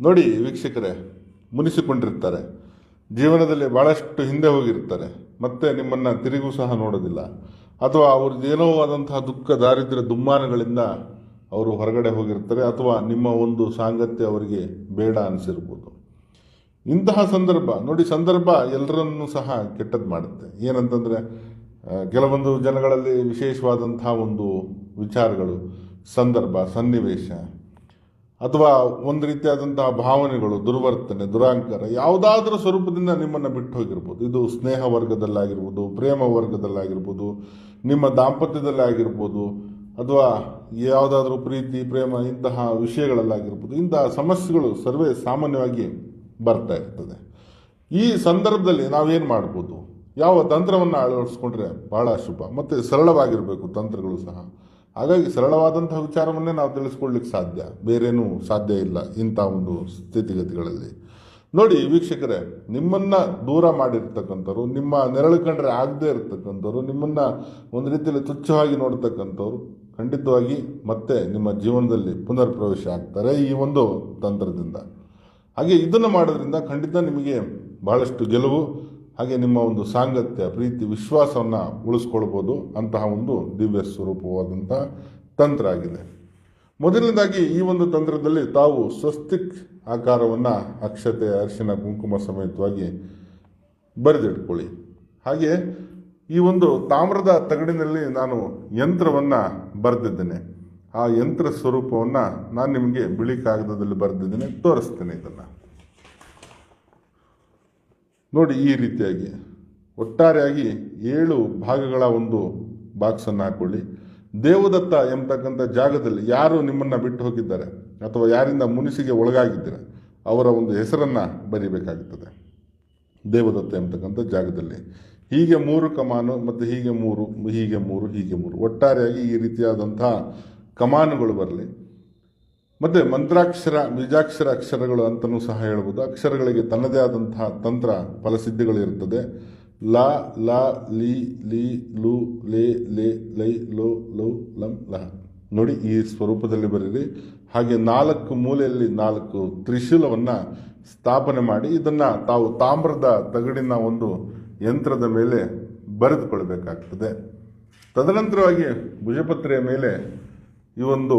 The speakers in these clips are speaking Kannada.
ನೋಡಿ ವೀಕ್ಷಕರೇ, ಮುನಿಸಿಕೊಂಡಿರ್ತಾರೆ. ಜೀವನದಲ್ಲಿ ಭಾಳಷ್ಟು ಹಿಂದೆ ಹೋಗಿರ್ತಾರೆ. ಮತ್ತೆ ನಿಮ್ಮನ್ನು ತಿರುಗೂ ಸಹ ನೋಡೋದಿಲ್ಲ. ಅಥವಾ ಅವ್ರದ್ದು ಏನೋ ಆದಂತಹ ದುಃಖ, ದಾರಿದ್ರ್ಯ, ದುಮ್ಮಾನಗಳಿಂದ ಅವರು ಹೊರಗಡೆ ಹೋಗಿರ್ತಾರೆ. ಅಥವಾ ನಿಮ್ಮ ಒಂದು ಸಾಂಗತ್ಯ ಅವರಿಗೆ ಬೇಡ ಅನಿಸಿರ್ಬೋದು. ಇಂತಹ ಸಂದರ್ಭ, ನೋಡಿ ಸಂದರ್ಭ ಎಲ್ಲರನ್ನೂ ಸಹ ಕೆಟ್ಟದ್ದು ಮಾಡುತ್ತೆ. ಏನಂತಂದರೆ ಕೆಲವೊಂದು ಜನಗಳಲ್ಲಿ ವಿಶೇಷವಾದಂತಹ ಒಂದು ವಿಚಾರಗಳು, ಸಂದರ್ಭ, ಸನ್ನಿವೇಶ ಅಥವಾ ಒಂದು ರೀತಿಯಾದಂತಹ ಭಾವನೆಗಳು, ದುರ್ವರ್ತನೆ, ದುರಾಂಕಾರ, ಯಾವುದಾದ್ರೂ ಸ್ವರೂಪದಿಂದ ನಿಮ್ಮನ್ನು ಬಿಟ್ಟು ಹೋಗಿರ್ಬೋದು. ಇದು ಸ್ನೇಹ ವರ್ಗದಲ್ಲಾಗಿರ್ಬೋದು, ಪ್ರೇಮ ವರ್ಗದಲ್ಲಾಗಿರ್ಬೋದು, ನಿಮ್ಮ ದಾಂಪತ್ಯದಲ್ಲೇ ಆಗಿರ್ಬೋದು ಅಥವಾ ಯಾವುದಾದ್ರೂ ಪ್ರೀತಿ, ಪ್ರೇಮ, ಇಂತಹ ವಿಷಯಗಳಲ್ಲಾಗಿರ್ಬೋದು. ಇಂತಹ ಸಮಸ್ಯೆಗಳು ಸರ್ವೇ ಸಾಮಾನ್ಯವಾಗಿ ಬರ್ತಾ ಇರ್ತದೆ. ಈ ಸಂದರ್ಭದಲ್ಲಿ ನಾವೇನು ಮಾಡ್ಬೋದು? ಯಾವ ತಂತ್ರವನ್ನು ಅಳವಡಿಸ್ಕೊಂಡ್ರೆ ಬಹಳ ಶುಭ, ಮತ್ತು ಸರಳವಾಗಿರಬೇಕು ತಂತ್ರಗಳು ಸಹ. ಹಾಗಾಗಿ ಸರಳವಾದಂತಹ ವಿಚಾರವನ್ನೇ ನಾವು ತಿಳಿಸ್ಕೊಳ್ಲಿಕ್ಕೆ ಸಾಧ್ಯ. ಬೇರೇನೂ ಸಾಧ್ಯ ಇಲ್ಲ ಇಂಥ ಒಂದು ಸ್ಥಿತಿಗತಿಗಳಲ್ಲಿ. ನೋಡಿ ವೀಕ್ಷಕರೇ, ನಿಮ್ಮನ್ನು ದೂರ ಮಾಡಿರ್ತಕ್ಕಂಥವ್ರು, ನಿಮ್ಮ ನೆರಳು ಕಂಡ್ರೆ ಆಗದೇ ಇರತಕ್ಕಂಥವ್ರು, ನಿಮ್ಮನ್ನು ಒಂದು ರೀತಿಯಲ್ಲಿ ತುಚ್ಛವಾಗಿ ನೋಡ್ತಕ್ಕಂಥವ್ರು ಖಂಡಿತವಾಗಿ ಮತ್ತೆ ನಿಮ್ಮ ಜೀವನದಲ್ಲಿ ಪುನರ್ ಪ್ರವೇಶ ಆಗ್ತಾರೆ ಈ ಒಂದು ತಂತ್ರದಿಂದ. ಹಾಗೆ ಇದನ್ನು ಮಾಡೋದ್ರಿಂದ ಖಂಡಿತ ನಿಮಗೆ ಬಹಳಷ್ಟು ಗೆಲುವು ಹಾಗೆ ನಿಮ್ಮ ಒಂದು ಸಾಂಗತ್ಯ, ಪ್ರೀತಿ, ವಿಶ್ವಾಸವನ್ನು ಉಳಿಸ್ಕೊಳ್ಬೋದು ಅಂತಹ ಒಂದು ದಿವ್ಯ ಸ್ವರೂಪವಾದಂತಹ ತಂತ್ರ ಆಗಿದೆ. ಮೊದಲನೇದಾಗಿ ಈ ಒಂದು ತಂತ್ರದಲ್ಲಿ ತಾವು ಸ್ವಸ್ತಿಕ್ ಆಕಾರವನ್ನು ಅಕ್ಷತೆ, ಅರಿಶಿನ, ಕುಂಕುಮ ಸಮೇತವಾಗಿ ಬರೆದಿಟ್ಕೊಳ್ಳಿ. ಹಾಗೆ ಈ ಒಂದು ತಾಮ್ರದ ತಗಡಿನಲ್ಲಿ ನಾನು ಯಂತ್ರವನ್ನು ಬರೆದಿದ್ದೇನೆ. ಆ ಯಂತ್ರ ಸ್ವರೂಪವನ್ನು ನಾನು ನಿಮಗೆ ಬಿಳಿ ಕಾಗದದಲ್ಲಿ ಬರೆದಿದ್ದೇನೆ, ತೋರಿಸ್ತೇನೆ ಇದನ್ನು. ನೋಡಿ ಈ ರೀತಿಯಾಗಿ. ಒಟ್ಟಾರೆಯಾಗಿ ಏಳು ಭಾಗಗಳ ಒಂದು ಬಾಕ್ಸನ್ನು ಹಾಕೊಳ್ಳಿ. ದೇವದತ್ತ ಎಂಬತಕ್ಕಂಥ ಜಾಗದಲ್ಲಿ ಯಾರು ನಿಮ್ಮನ್ನು ಬಿಟ್ಟು ಹೋಗಿದ್ದಾರೆ ಅಥವಾ ಯಾರಿಂದ ಮುನಿಸಿಗೆ ಒಳಗಾಗಿದ್ದರೆ ಅವರ ಒಂದು ಹೆಸರನ್ನು ಬರಿಬೇಕಾಗುತ್ತದೆ. ದೇವದತ್ತ ಎಂಬತಕ್ಕಂಥ ಜಾಗದಲ್ಲಿ. ಹೀಗೆ ಮೂರು ಕಮಾನು ಮತ್ತು ಹೀಗೆ ಮೂರು ಹೀಗೆ ಮೂರು ಹೀಗೆ ಮೂರು. ಒಟ್ಟಾರೆಯಾಗಿ ಈ ರೀತಿಯಾದಂಥ ಕಮಾನುಗಳು ಬರಲಿ. ಮತ್ತು ಮಂತ್ರಾಕ್ಷರ, ಬೀಜಾಕ್ಷರ ಅಕ್ಷರಗಳು ಅಂತಲೂ ಸಹ ಹೇಳ್ಬೋದು. ಅಕ್ಷರಗಳಿಗೆ ತನ್ನದೇ ಆದಂತಹ ತಂತ್ರ ಫಲಸಿದ್ಧಿಗಳು ಇರ್ತದೆ. ಲ ಲ, ಲಿ ಲಿ, ಲು, ಲೇ ಲೇ, ಲೈ, ಲೋ, ಲೌ, ಲಂ ಲ ನೋಡಿ ಈ ಸ್ವರೂಪದಲ್ಲಿ ಬರೀರಿ. ಹಾಗೆ ನಾಲ್ಕು ಮೂಲೆಯಲ್ಲಿ ನಾಲ್ಕು ತ್ರಿಶೂಲವನ್ನು ಸ್ಥಾಪನೆ ಮಾಡಿ ಇದನ್ನು ತಾವು ತಾಮ್ರದ ತಗಡಿನ ಒಂದು ಯಂತ್ರದ ಮೇಲೆ ಬರೆದುಕೊಳ್ಬೇಕಾಗ್ತದೆ. ತದನಂತರವಾಗಿ ಭುಜಪತ್ರೆಯ ಮೇಲೆ ಈ ಒಂದು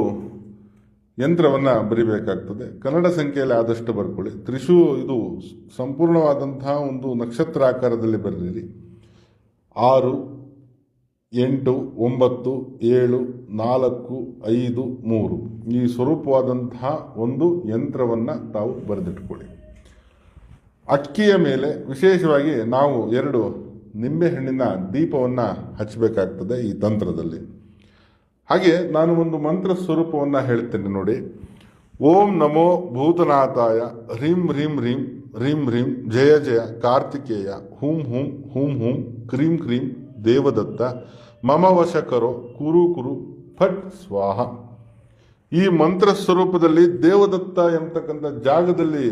ಯಂತ್ರವನ್ನು ಬರಿಬೇಕಾಗ್ತದೆ. ಕನ್ನಡ ಸಂಖ್ಯೆಯಲ್ಲಿ ಆದಷ್ಟು ಬರ್ಕೊಳ್ಳಿ. ತ್ರಿಶೂ ಇದು ಸಂಪೂರ್ಣವಾದಂತಹ ಒಂದು ನಕ್ಷತ್ರ ಆಕಾರದಲ್ಲಿ ಬರೆದಿರಿ. ಆರು, ಎಂಟು, ಒಂಬತ್ತು, ಏಳು, ನಾಲ್ಕು, ಐದು, ಮೂರು. ಈ ಸ್ವರೂಪವಾದಂತಹ ಒಂದು ಯಂತ್ರವನ್ನು ತಾವು ಬರೆದಿಟ್ಕೊಳ್ಳಿ. ಅಕ್ಕಿಯ ಮೇಲೆ ವಿಶೇಷವಾಗಿ ನಾವು ಎರಡು ನಿಂಬೆಹಣ್ಣಿನ ದೀಪವನ್ನು ಹಚ್ಚಬೇಕಾಗ್ತದೆ ಈ ತಂತ್ರದಲ್ಲಿ. ಹಾಗೆ ನಾನು ಒಂದು ಮಂತ್ರ ಸ್ವರೂಪವನ್ನು ಹೇಳ್ತೇನೆ ನೋಡಿ. ಓಂ ನಮೋ ಭೂತನಾಥಾಯ ರಿಂ ಹ್ರೀಂ ಹ್ರೀಂ ಹ್ರೀಂ ಹ್ರೀಂ, ಜಯ ಜಯ, ಕಾರ್ತಿಕೇಯ, ಹೂಂ ಹೂಂ ಹೂಂ ಹೂಂ, ಕ್ರೀಂ ಕ್ರೀಂ, ದೇವದತ್ತ, ಮಮ ವಶಕರೋ ಕುರು ಕುರು, ಫಟ್ ಸ್ವಾಹ. ಈ ಮಂತ್ರ ಸ್ವರೂಪದಲ್ಲಿ ದೇವದತ್ತ ಎಂಬತಕ್ಕಂಥ ಜಾಗದಲ್ಲಿ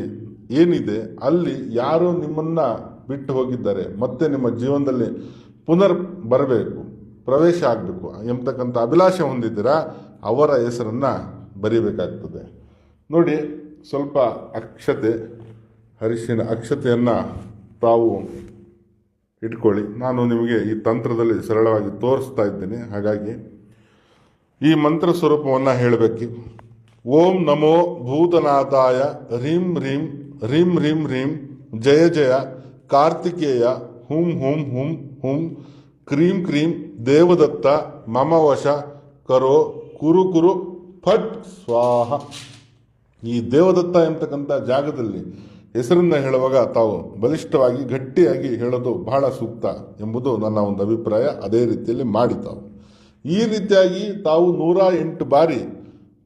ಏನಿದೆ, ಅಲ್ಲಿ ಯಾರು ನಿಮ್ಮನ್ನ ಬಿಟ್ಟು ಹೋಗಿದ್ದಾರೆ, ಮತ್ತೆ ನಿಮ್ಮ ಜೀವನದಲ್ಲಿ ಪುನರ್ ಬರಬೇಕು. ಪ್ರವೇಶ ಆಗಬೇಕು. ಎಂಬತಕ್ಕಂಥ ಅಭಿಲಾಷೆ ಹೊಂದಿದ್ದೀರಾ, ಅವರ ಹೆಸರನ್ನು ಬರೀಬೇಕಾಗ್ತದೆ. ನೋಡಿ, ಸ್ವಲ್ಪ ಅಕ್ಷತೆ ಹರಿಶಿನ ಅಕ್ಷತೆಯನ್ನು ತಾವು ಇಟ್ಕೊಳ್ಳಿ. ನಾನು ನಿಮಗೆ ಈ ತಂತ್ರದಲ್ಲಿ ಸರಳವಾಗಿ ತೋರಿಸ್ತಾ ಇದ್ದೇನೆ. ಹಾಗಾಗಿ ಈ ಮಂತ್ರ ಸ್ವರೂಪವನ್ನು ಹೇಳಬೇಕು. ಓಂ ನಮೋ ಭೂತನಾಥಾಯ, ಹ್ರೀಂ ರೀಂ ಹ್ರೀಂ ಹ್ರೀಂ ರೀಂ ಜಯ ಜಯ, ಕಾರ್ತಿಕೇಯ, ಹುಂ ಹುಂ ಹುಂ ಹುಂ ಕ್ರೀಂ ಕ್ರೀಂ, ದೇವದತ್ತ ಮಮ ವಶ ಕರೋ, ಕುರು ಕುರು, ಫಟ್ ಸ್ವಾಹ. ಈ ದೇವದತ್ತ ಎಂತಕ್ಕಂಥ ಜಾಗದಲ್ಲಿ ಹೆಸರನ್ನು ಹೇಳುವಾಗ ತಾವು ಬಲಿಷ್ಠವಾಗಿ, ಗಟ್ಟಿಯಾಗಿ ಹೇಳೋದು ಬಹಳ ಸೂಕ್ತ ಎಂಬುದು ನನ್ನ ಒಂದು ಅಭಿಪ್ರಾಯ. ಅದೇ ರೀತಿಯಲ್ಲಿ ಮಾಡಿ ಈ ರೀತಿಯಾಗಿ ತಾವು ನೂರ ಎಂಟು ಬಾರಿ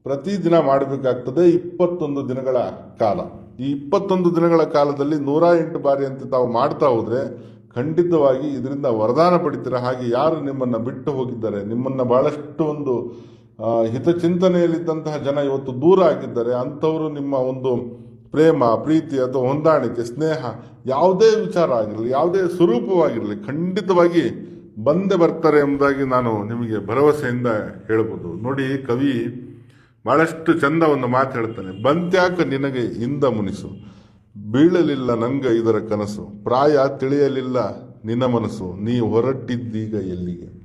ಪ್ರತಿದಿನ ಮಾಡಬೇಕಾಗ್ತದೆ ಇಪ್ಪತ್ತೊಂದು ದಿನಗಳ ಕಾಲ. ಈ ಇಪ್ಪತ್ತೊಂದು ದಿನಗಳ ಕಾಲದಲ್ಲಿ ನೂರ ಎಂಟು ಬಾರಿ ಅಂತ ತಾವು ಮಾಡ್ತಾ ಹೋದರೆ ಖಂಡಿತವಾಗಿ ಇದರಿಂದ ವರದಾನ ಪಡಿತೀರ. ಹಾಗೆ ಯಾರು ನಿಮ್ಮನ್ನು ಬಿಟ್ಟು ಹೋಗಿದ್ದಾರೆ, ನಿಮ್ಮನ್ನು ಬಹಳಷ್ಟು ಒಂದು ಹಿತಚಿಂತನೆಯಲ್ಲಿದ್ದಂತಹ ಜನ ಇವತ್ತು ದೂರ ಆಗಿದ್ದಾರೆ. ಅಂಥವರು ನಿಮ್ಮ ಒಂದು ಪ್ರೇಮ, ಪ್ರೀತಿ ಅಥವಾ ಹೊಂದಾಣಿಕೆ, ಸ್ನೇಹ ಯಾವುದೇ ವಿಚಾರ ಆಗಿರಲಿ, ಯಾವುದೇ ಸ್ವರೂಪವಾಗಿರಲಿ ಖಂಡಿತವಾಗಿ ಬಂದೇ ಬರ್ತಾರೆ ಎಂಬುದಾಗಿ ನಾನು ನಿಮಗೆ ಭರವಸೆಯಿಂದ ಹೇಳಬಹುದು ನೋಡಿ, ಕವಿ ಬಹಳಷ್ಟು ಚಂದ ಒಂದು ಮಾತು ಹೇಳ್ತಾನೆ, ಬಂತ್ಯಾಕ ನಿನಗೆ ಹಿಂದ ಮುನಿಸು. ಬೀಳಲಿಲ್ಲ ನಂಗ ಇದರ ಕನಸು, ಪ್ರಾಯ ತಿಳಿಯಲಿಲ್ಲ ನಿನ್ನ ಮನಸ್ಸು, ನೀ ಹೊರಟಿದ್ದೀಗ ಎಲ್ಲಿಗೆ?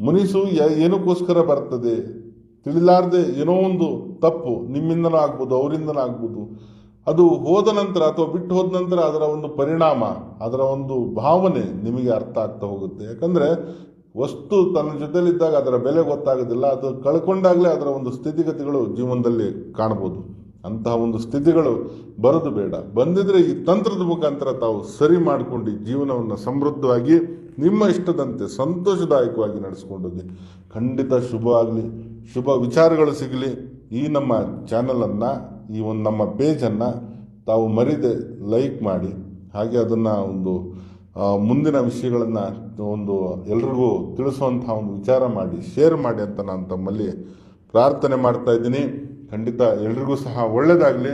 ಮುನಿಸು, ಯ- ಏನಕ್ಕೋಸ್ಕರ ಬರ್ತದೆ? ತಿಳಿಲಾರ್ದೆ ಏನೋ ಒಂದು ತಪ್ಪು ನಿಮ್ಮಿಂದನೂ ಆಗ್ಬೋದು ಅವರಿಂದನೂ ಆಗ್ಬೋದು ಅದು ಹೋದ ನಂತರ ಅಥವಾ ಬಿಟ್ಟು ಹೋದ ನಂತರ ಅದರ ಒಂದು ಪರಿಣಾಮ, ಅದರ ಒಂದು ಭಾವನೆ ನಿಮಗೆ ಅರ್ಥ ಆಗ್ತಾ ಹೋಗುತ್ತೆ. ಯಾಕಂದರೆ ವಸ್ತು ತನ್ನ ಜೊತೆಯಲ್ಲಿದ್ದಾಗ ಅದರ ಬೆಲೆ ಗೊತ್ತಾಗೋದಿಲ್ಲ, ಅದು ಕಳ್ಕೊಂಡಾಗಲೇ ಅದರ ಒಂದು ಸ್ಥಿತಿಗತಿಗಳು ಜೀವನದಲ್ಲಿ ಕಾಣ್ಬೋದು. ಅಂತಹ ಒಂದು ಸ್ಥಿತಿಗಳು ಬರೋದು ಬೇಡ. ಬಂದಿದ್ರೆ ಈ ತಂತ್ರದ ಮುಖಾಂತರ ತಾವು ಸರಿ ಮಾಡಿಕೊಂಡು ಜೀವನವನ್ನು ಸಮೃದ್ಧವಾಗಿ, ನಿಮ್ಮ ಇಷ್ಟದಂತೆ ಸಂತೋಷದಾಯಕವಾಗಿ ನಡೆಸ್ಕೊಂಡೋಗಿ. ಖಂಡಿತ ಶುಭ ಆಗಲಿ, ಶುಭ ವಿಚಾರಗಳು ಸಿಗಲಿ. ಈ ನಮ್ಮ ಚಾನಲನ್ನು, ಈ ಒಂದು ನಮ್ಮ ಪೇಜನ್ನು ತಾವು ಮರಿದೆ ಲೈಕ್ ಮಾಡಿ. ಹಾಗೆ ಅದನ್ನು ಒಂದು ಮುಂದಿನ ವಿಷಯಗಳನ್ನು ಒಂದು ಎಲ್ರಿಗೂ ತಿಳಿಸುವಂತಹ ಒಂದು ವಿಚಾರ ಮಾಡಿ, ಶೇರ್ ಮಾಡಿ ಅಂತ ನಾನು ತಮ್ಮಲ್ಲಿ ಪ್ರಾರ್ಥನೆ ಮಾಡ್ತಾ ಇದ್ದೀನಿ. ಖಂಡಿತ ಎಲ್ರಿಗೂ ಸಹ ಒಳ್ಳೆಯದಾಗಲಿ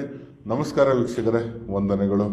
ನಮಸ್ಕಾರ ವೀಕ್ಷಕರೇ ವಂದನೆಗಳು.